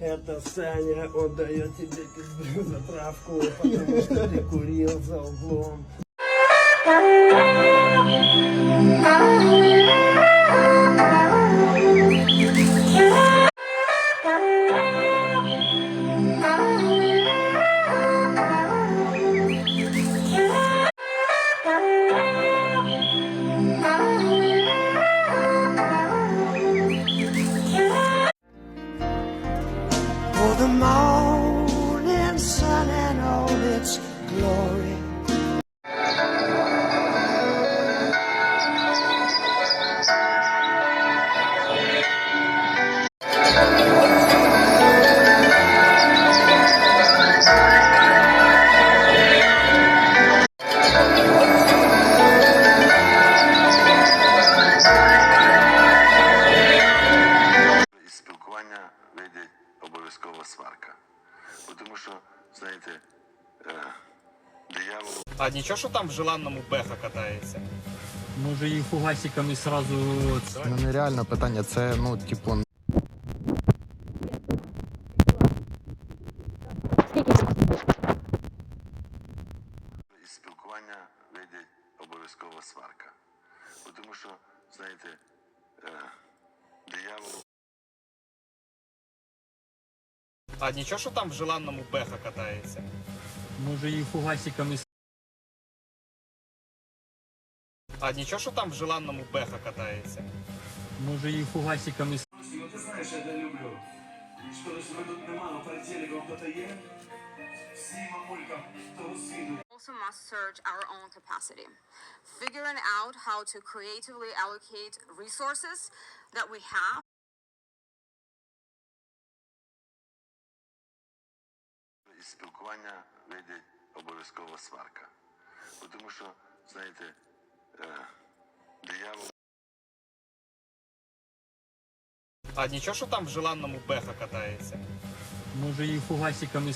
Это Саня отдает тебе пизду за травку, потому что ты курил за углом. The morning sun and all its glory. Сварка. Тому що, знаєте, е, диявол А нічого, що там в желанному беха катається? Може їх фугасиками сразу Ну нереально питання, це ну, типу, із спілкування вийде обов'язково сварка. Тому що, знаєте, е, диявол А нічого, що там в желанному беха катається? може їх фугасиками А нічого, що там в желанному беха катається? може їх фугасиками Ну ти знаєш, я люблю. Шкода, що ви тут немало працівників, хто-то є. Всі мамулькам того світу. also must search our own capacity, figuring out how to creatively allocate resources that we have із спілкування вийде обов'язково сварка. Бо Тому що, знаєте, е, диявол А нічого, що там в желанному беха катається? може їх фугасиками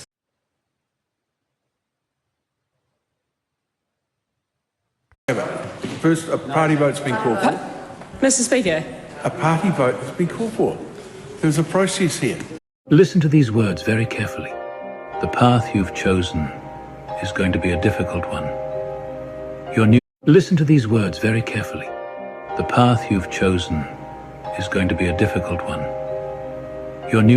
First, a party vote's been called for. Mr. Speaker, A party vote has been called for. There's a process here. Listen to these words very carefully. The path you've chosen is going to be a difficult one. Your new Listen to these words very carefully. The path you've chosen is going to be a difficult one. Your new